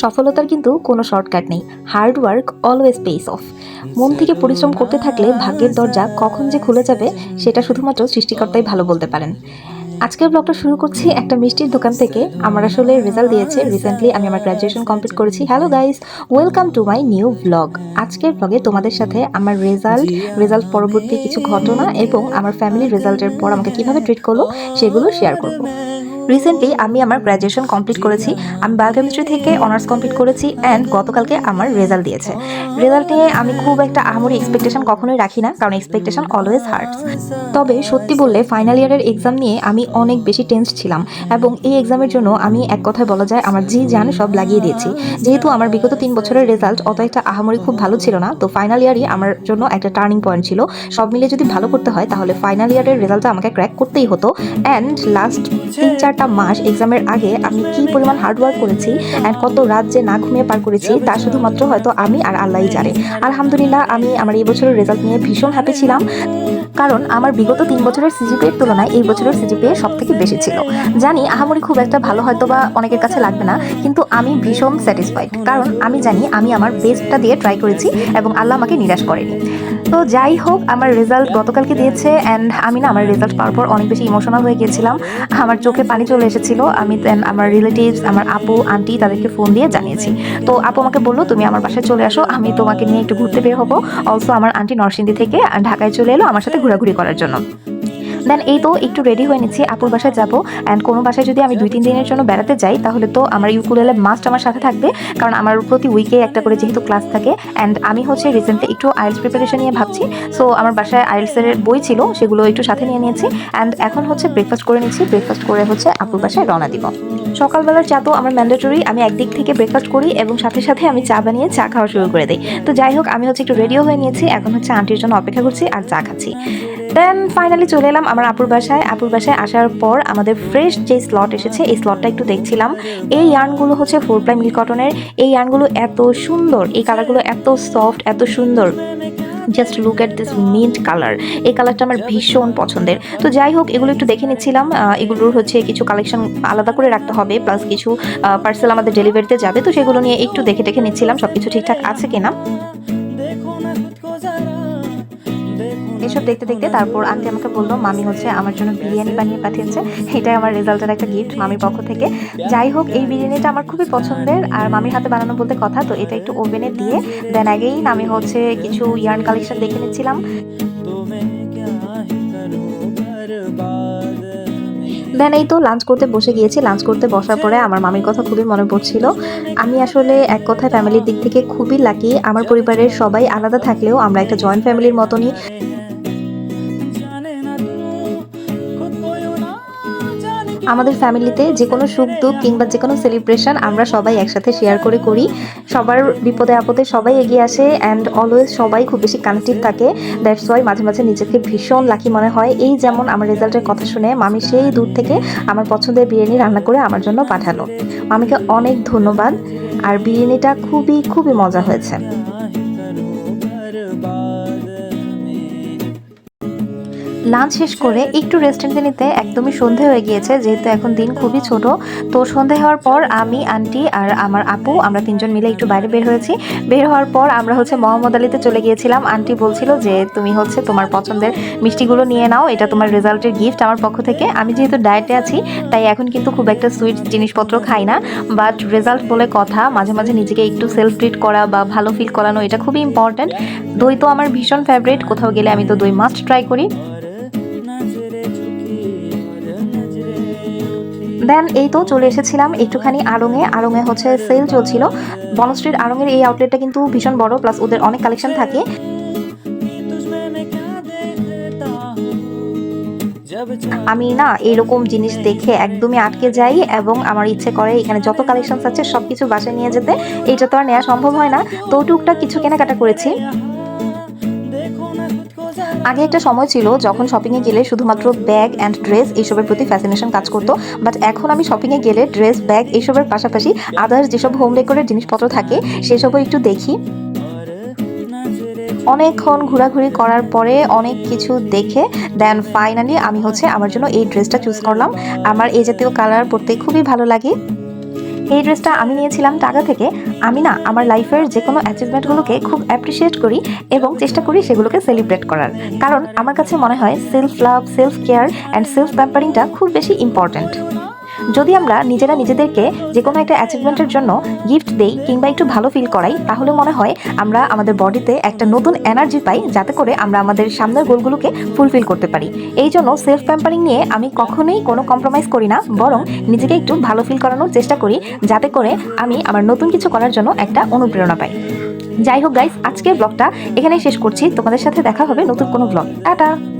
সফলতার কিন্তু কোনো শর্টকাট নেই। Hard work, always pays off. মন থেকে পরিশ্রম করতে থাকলে ভাগ্যের দরজা কখন যে খুলে যাবে, সেটা শুধুমাত্র সৃষ্টিকর্তাই ভালো বলতে পারেন। আজকের ব্লগটা শুরু করছি একটা মিষ্টির দোকান থেকে। আমার আসলে রেজাল্ট দিয়েছে। রিসেন্টলি আমি আমার গ্র্যাজুয়েশন কমপ্লিট করেছি। Hello guys welcome to my new blog আজকের ব্লগে তোমাদের সাথে আমার রেজাল্ট রেজাল্ট পরবর্তী কিছু ঘটনা এবং আমার ফ্যামিলির রেজাল্টের পর আমাকে কীভাবে ট্রিট করল, সেগুলো শেয়ার করব। রিসেন্টলি আমি আমার গ্র্যাজুয়েশন কমপ্লিট করেছি। আমি বায়োকেমিস্ট্রি থেকে অনার্স কমপ্লিট করেছি অ্যান্ড গতকালকে আমার রেজাল্ট দিয়েছে। রেজাল্ট নিয়ে আমি খুব একটা আহামরি এক্সপেকটেশন কখনোই রাখি না, কারণ এক্সপেকটেশন অলওয়েজ হার্টস তবে সত্যি বললে ফাইনাল ইয়ারের এক্সাম নিয়ে আমি অনেক বেশি টেন্স ছিলাম এবং এই এক্সামের জন্য আমি এক কথায় বলা যায় আমার জি জান সব লাগিয়ে দিয়েছি। যেহেতু আমার বিগত তিন বছরের রেজাল্ট অত একটা আহামরি খুব ভালো ছিল না, তো ফাইনাল ইয়ারই আমার জন্য একটা টার্নিং পয়েন্ট ছিল। সব মিলে যদি ভালো করতে হয়, তাহলে ফাইনাল ইয়ারের রেজাল্টটা আমাকে ক্র্যাক করতেই হতো। অ্যান্ড লাস্ট তিন চারটা মাস এক্সামের আগে আমি কি পরিমাণ হার্ডওয়ার্ক করেছি অ্যান্ড কত রাত যে না ঘুমিয়ে পার করেছি, তা শুধুমাত্র হয়তো আমি আর আল্লাহই জানে। আলহামদুলিল্লাহ, আমি আমার এই বছরের রেজাল্ট নিয়ে ভীষণ হ্যাপি ছিলাম। কারণ আমার বিগত তিন বছরের সিজিপিএর তুলনায় এই বছরের সিজিপিএ সব থেকে বেশি ছিল। জানি আহামরি খুব একটা ভালো হয়তো বা অনেকের কাছে লাগবে না, কিন্তু আমি ভীষণ স্যাটিসফাইড কারণ আমি জানি আমি আমার বেস্টটা দিয়ে ট্রাই করেছি এবং আল্লাহ আমাকে নিরাশ করেনি। তো যাই হোক, আমার রেজাল্ট গতকালকে দিয়েছে অ্যান্ড আমি না আমার রেজাল্ট পাওয়ার পর অনেক বেশি ইমোশনাল হয়ে গিয়েছিলাম। আমার চোখে পানি চলে এসেছিল, আমি দেন আমার রিলেটিভস আমার আপু আন্টি তাদেরকে ফোন দিয়ে জানিয়েছি। তো আপু আমাকে বলল, তুমি আমার বাসায় চলে আসো, আমি তোমাকে নিয়ে একটু ঘুরতে বের হব। অলসো আমার আন্টি নরসিংদী থেকে ঢাকায় চলে এলো আমার সাথে ঘোরাঘুরি করার জন্য। দেন এই তো একটু রেডি হয়ে নিচ্ছি, আপুর বাসায় যাব। অ্যান্ড কোনো বাসায় যদি আমি দুই তিন দিনের জন্য বেড়াতে যাই, তাহলে তো আমার ইউকুলেলে মাস্ট আমার সাথে থাকবে, কারণ আমার প্রতি উইকে একটা করে যেহেতু ক্লাস থাকে। অ্যান্ড আমি হচ্ছে রিসেন্টলি একটু আইএলস প্রিপারেশন নিয়ে ভাবছি। সো আমার বাসায় আইএলসের বই ছিল, সেগুলো একটু সাথে নিয়ে নিয়েছি। অ্যান্ড এখন হচ্ছে ব্রেকফাস্ট করে নিচ্ছি ব্রেকফাস্ট করে হচ্ছে আপুর বাসায় রওনা দিব। সকালবেলার চা তো আমার ম্যান্ডেটরি আমি একদিক থেকে ব্রেকফাস্ট করি এবং সাথে সাথে আমি চা বানিয়ে চা খাওয়া শুরু করে দিই। তো যাই হোক, আমি হচ্ছে একটু রেডিও হয়ে নিয়েছি, এখন হচ্ছে আন্টির জন্য অপেক্ষা করছি আর চা খাচ্ছি। দেন ফাইনালি চলে এলাম আমার আপুর বাসায়। আপুর বাসায় আসার পর আমাদের ফ্রেশ যে স্লট এসেছে, এই স্লটটা একটু দেখছিলাম। এই ইয়ার্নগুলো হচ্ছে ফোর প্লাই মিল কটনের এই ইয়ার্নগুলো এত সুন্দর, এই কালারগুলো এত সফট এত সুন্দর। Just look at this mint colour এই কালারটা আমার ভীষণ পছন্দের। তো যাই হোক, এগুলো একটু দেখে নিচ্ছিলাম। এগুলোর হচ্ছে কিছু কালেকশন আলাদা করে রাখতে হবে প্লাস কিছু পার্সেল আমাদের ডেলিভারিতে যাবে। তো সেগুলো নিয়ে একটু দেখে দেখে নিচ্ছিলাম সব কিছু ঠিকঠাক আছে কিনা। এসব দেখতে দেখতে তারপর আন্টি আমাকে বলল, মামি হচ্ছে আমার জন্য বিরিয়ানি বানিয়ে পাঠিয়েছে। এটাই আমার রেজাল্টের একটা গিফট মামির পক্ষ থেকে। যাই হোক, এই বিরিয়ানিটা আমার খুবই পছন্দের। আর মামির হাতে বানানো বলতে কথা, তো এটা একটু ওভেনে দিয়ে দেন আগেই আমি হচ্ছে কিছু ইয়ার্ন কালেকশন দেখে নিচ্ছিলাম। দেন এই তো লাঞ্চ করতে বসে গিয়েছি। লাঞ্চ করতে বসার পরে আমার মামির কথা খুবই মনে পড়ছিল। আমি আসলে এক কথায় ফ্যামিলির দিক থেকে খুবই লাকি আমার পরিবারের সবাই আলাদা থাকলেও আমরা একটা জয়েন্ট ফ্যামিলির মতনই। আমাদের ফ্যামিলিতে যে কোনো সুখ, দুঃখ কিংবা যে কোনো সেলিব্রেশন আমরা সবাই একসাথে শেয়ার করে করি। সবার বিপদে আপদে সবাই এগিয়ে আসে অ্যান্ড অলওয়েজ সবাই খুব বেশি কানেক্টিভ থাকে। দ্যাটস ওয়াই মাঝে মাঝে নিজেকে ভীষণ লাকি মনে হয়। এই যেমন আমার রেজাল্টের কথা শুনে মামি সেই দূর থেকে আমার পছন্দের বিরিয়ানি রান্না করে আমার জন্য পাঠালো। মামিকে অনেক ধন্যবাদ। আর বিরিয়ানিটা খুবই খুবই মজা হয়েছে। লাঞ্চ শেষ করে একটু রেস্ট নিতে নিতে একদমই সন্ধে হয়ে গিয়েছে, যেহেতু এখন দিন খুবই ছোট। তো সন্ধে হওয়ার পর আমি, আন্টি আর আমার আপু, আমরা তিনজন মিলে একটু বাইরে বের হয়েছি। বের হওয়ার পর আমরা হচ্ছে মোহাম্মদ আলীতে চলে গিয়েছিলাম। আন্টি বলছিল যে, তুমি হচ্ছে তোমার পছন্দের মিষ্টিগুলো নিয়ে নাও, এটা তোমার রেজাল্টের গিফট আমার পক্ষ থেকে। আমি যেহেতু ডায়েটে আছি, তাই এখন কিন্তু খুব একটা সুইট জিনিসপত্র খাই না। বাট রেজাল্ট বলে কথা, মাঝে মাঝে নিজেকে একটু সেলফ ট্রিট করা বা ভালো ফিল করানো, এটা খুবই ইম্পর্ট্যান্ট দই তো আমার ভীষণ ফেভারিট কোথাও গেলে আমি তো দই মাস্ট ট্রাই করি। দেন এই তো চলে এসেছিলাম একটুখানি আড়ঙে। আড়ঙে হচ্ছে সেল চলছিল। বনশ্রীর আড়ঙের এই আউটলেটটা কিন্তু ভীষণ বড় প্লাস ওদের অনেক কালেকশন থাকে। আমি না এরকম জিনিস দেখে একদমই আটকে যাই এবং আমার ইচ্ছে করে এখানে যত কালেকশন আছে সব কিছু বাসায় নিয়ে যেতে। এইটা তো আর নেওয়া সম্ভব হয় না। তো টুকটাক কিছু কেনাকাটা করেছি। আগে একটা সময় ছিল যখন শপিংয়ে গেলে শুধুমাত্র ব্যাগ অ্যান্ড ড্রেস এইসবের প্রতি ফ্যাসিনেশন কাজ করতো বাট এখন আমি শপিংয়ে গেলে ড্রেস ব্যাগ এইসবের পাশাপাশি আদার্স যেসব হোম ডেকোরের জিনিসপত্র থাকে, সেসবও একটু দেখি। অনেকক্ষণ ঘোরাঘুরি করার পরে অনেক কিছু দেখে দেন ফাইনালি আমি হচ্ছে আমার জন্য এই ড্রেসটা চুজ করলাম। আমার এই জাতীয় কালার পরতে খুবই ভালো লাগে। এই ড্রেসটা আমি নিয়েছিলাম টাকা থেকে। আমি না আমার লাইফের যে কোনো অ্যাচিভমেন্টগুলোকে খুব অ্যাপ্রিসিয়েট করি এবং চেষ্টা করি সেগুলোকে সেলিব্রেট করার। কারণ আমার কাছে মনে হয় self love self care and self প্যাম্পারিংটা খুব বেশি ইম্পর্ট্যান্ট যদি আমরা নিজেরা নিজেদেরকে যে কোনো একটা অ্যাচিভমেন্টের জন্য গিফট দেই কিংবা একটু ভালো ফিল করাই, তাহলে মনে হয় আমরা আমাদের বডিতে একটা নতুন এনার্জি পাই, যাতে করে আমরা আমাদের সামনের গোলগুলোকে ফুলফিল করতে পারি। এই জন্য সেলফ প্যাম্পারিং নিয়ে আমি কখনোই কোনো কম্প্রোমাইজ করি না, বরং নিজেকে একটু ভালো ফিল করানোর চেষ্টা করি, যাতে করে আমি আমার নতুন কিছু করার জন্য একটা অনুপ্রেরণা পাই। যাই হোক গাইস আজকের ব্লগটা এখানেই শেষ করছি। তোমাদের সাথে দেখা হবে নতুন কোনো ব্লগ টাটা!